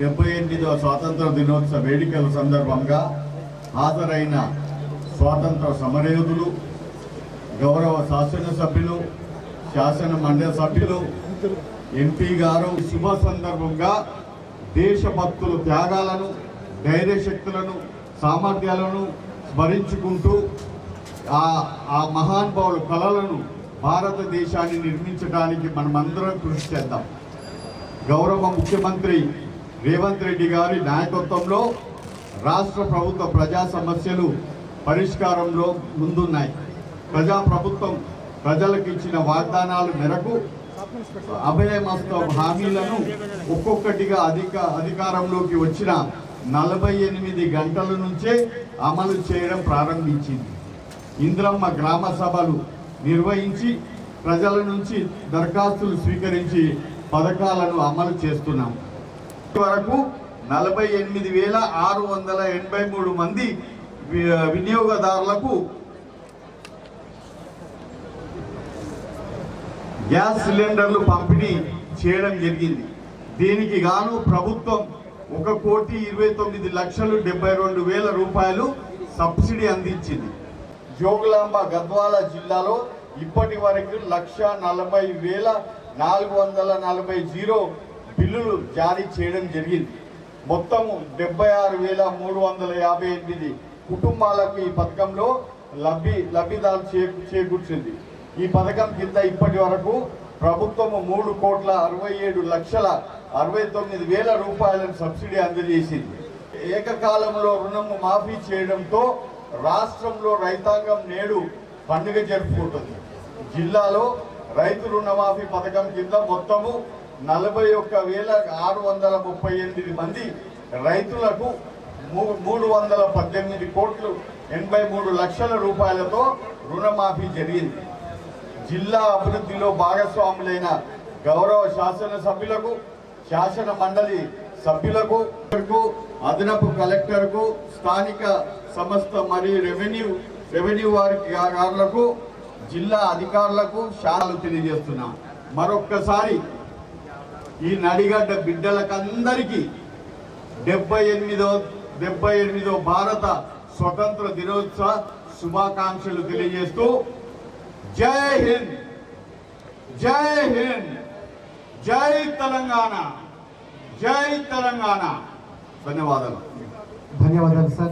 డెబ్బై ఎనిమిదవ స్వాతంత్ర దినోత్సవ వేడుకల సందర్భంగా హాజరైన స్వాతంత్ర సమరయోధులు గౌరవ శాసనసభ్యులు శాసన మండలి సభ్యులు ఎంపీ గారు. శుభ సందర్భంగా దేశభక్తుల త్యాగాలను ధైర్యశక్తులను సామర్థ్యాలను స్మరించుకుంటూ ఆ ఆ మహానుభావుల కళలను భారతదేశాన్ని నిర్మించడానికి మనమందరం కృషి చేద్దాం. గౌరవ ముఖ్యమంత్రి రేవంత్ రెడ్డి గారి నాయకత్వంలో రాష్ట్ర ప్రభుత్వ ప్రజా సమస్యలు పరిష్కారంలో ముందున్నాయి. ప్రజా ప్రభుత్వం ప్రజలకు ఇచ్చిన వాగ్దానాల మేరకు అభయమస్త హామీలను ఒక్కొక్కటిగా అధిక అధికారంలోకి వచ్చిన నలభై ఎనిమిది గంటల నుంచే అమలు చేయడం ప్రారంభించింది. ఇంద్రమ్మ గ్రామ సభలు నిర్వహించి ప్రజల నుంచి దరఖాస్తులు స్వీకరించి పథకాలను అమలు చేస్తున్నాం. వరకు నలభై ఎనిమిది వేల ఆరు వందల ఎనభై మూడు మంది వినియోగదారులకు గ్యాస్ సిలిండర్లు పంపిణీ చేయడం జరిగింది. దీనికి గాను ప్రభుత్వం ఒక కోటి ఇరవై తొమ్మిది లక్షలు డెబ్బై రెండు వేల రూపాయలు సబ్సిడీ అందించింది. జోగులాంబ గద్వాల జిల్లాలో ఇప్పటి వరకు లక్ష నలభై వేల నాలుగు వందల నలభై జీరో బిల్లులు జారీ చేయడం జరిగింది. మొత్తము డెబ్బై ఆరు వేల మూడు వందల యాభై ఎనిమిది కుటుంబాలకు ఈ పథకంలో లబ్ధి లబ్ధిదారు చే చేకూర్చింది. ఈ పథకం కింద ఇప్పటి వరకు ప్రభుత్వము మూడు కోట్ల అరవై ఏడు లక్షల అరవై తొమ్మిది వేల రూపాయలను సబ్సిడీ అందజేసింది. ఏకకాలంలో రుణము మాఫీ చేయడంతో రాష్ట్రంలో రైతాంగం నేడు పండుగ జరుపుకుంటుంది. జిల్లాలో రైతు రుణమాఫీ పథకం కింద మొత్తము నలభై ఒక్క వేల ఆరు వందల ముప్పై ఎనిమిది మంది రైతులకు మూడు వందల పద్దెనిమిది కోట్లు ఎనభై మూడు లక్షల రూపాయలతో రుణమాఫీ జరిగింది. జిల్లా అభివృద్ధిలో భాగస్వాములైన గౌరవ శాసన సభ్యులకు శాసన మండలి సభ్యులకు అదనపు కలెక్టర్కు స్థానిక సంస్థ మరియు రెవెన్యూ రెవెన్యూ వారికి జిల్లా అధికారులకు శాలు తెలియజేస్తున్నాం. మరొక్కసారి ఈ నడిగడ్డ బిడ్డలకందరికీ డెబ్బై ఎనిమిదో డెబ్బై ఎనిమిదో భారత స్వతంత్ర దినోత్సవ శుభాకాంక్షలు తెలియజేస్తూ జై హింద్ జై హింద్ జై తెలంగాణ జై తెలంగాణ. ధన్యవాదాలు. ధన్యవాదాలు సార్.